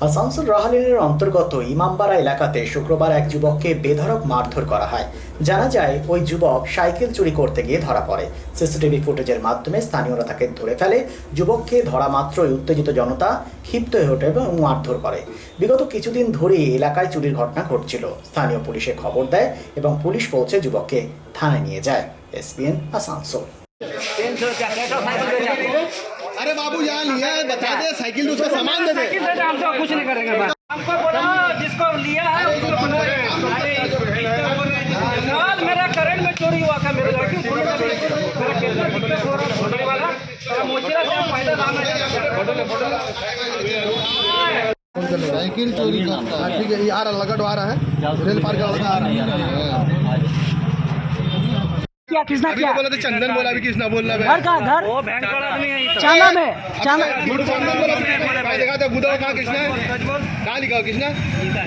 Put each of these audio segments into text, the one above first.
আসানসোল রাহালিনের অন্তর্গত ইমামবাড়া এলাকাতে শুক্রবার এক যুবককে বেধড়ক মারধর করা হয়। জানা যায়, ওই যুবক সাইকেল চুরি করতে গিয়ে ধরা পড়ে। সিসিটিভি ফুটেজের মাধ্যমে স্থানীয়রা তাকে ধরে ফেলে। যুবককে ধরা মাত্রই উত্তেজিত জনতা ক্ষিপ্ত হয়ে ওঠে এবং মারধর করে। বিগত কিছুদিন ধরেই এলাকায় চুরির ঘটনা ঘটছিল। স্থানীয় পুলিশে খবর দেয় এবং পুলিশ পৌঁছে যুবককে থানায় নিয়ে যায়। এসপিএন আসানসোল। अरे बाबू यहाँ लिया है बता दे साइकिल तो उसका सामान दे दे। तो कुछ नहीं करेंगे हमको बोला जिसको लिया है उसको कल मेरा करंट में चोरी हुआ था मेरे लड़की मेरा कितना दिक्कत हो रहा वाला से है साइकिल चोरी करता है। ठीक है ये आ रहा लगट आ रहा है। रेल पार्क का आ रहा है। क्या किसने अभी किया तो बोला था चंदन बोला अभी किसना बोल रहा घर है का घर वो बैंक वाला आदमी है चांदा में चांदा गुरु चंदन बोला भाई देखा था बुधा कहाँ किसने कहाँ लिखा हो किसने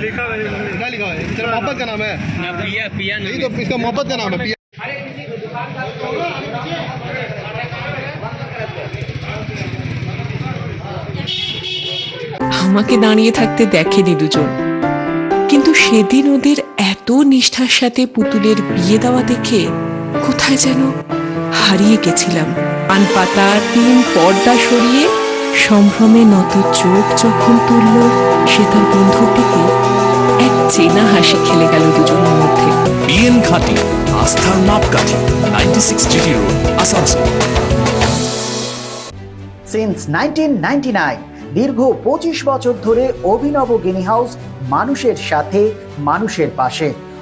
लिखा है क्या लिखा है तेरा मोहब्बत का नाम है पिया पिया यही तो इसका मोहब्बत का नाम है पिया আমাকে দাঁড়িয়ে থাকতে দেখেনি দুজন কিন্তু সেদিন ওদের এত নিষ্ঠার সাথে পুতুলের বিয়ে দেওয়া দেখে কোথায় যেন হারিয়ে গেছিলাম। পান পাতা টিন পর্দা সরিয়ে সম্ভ্রমে নত চোখ যখন তুলল সে তার বন্ধুর দিকে এক চেনা হাসি খেলে গেল দুজনের মধ্যে। বিএন ঘাটি আস্থার মাপকাঠি ninety six GT road Asansol. Since nineteen দীর্ঘ পঁচিশ বছর ধরে অভিনব গিনি হাউস মানুষের সাথে মানুষের পাশে।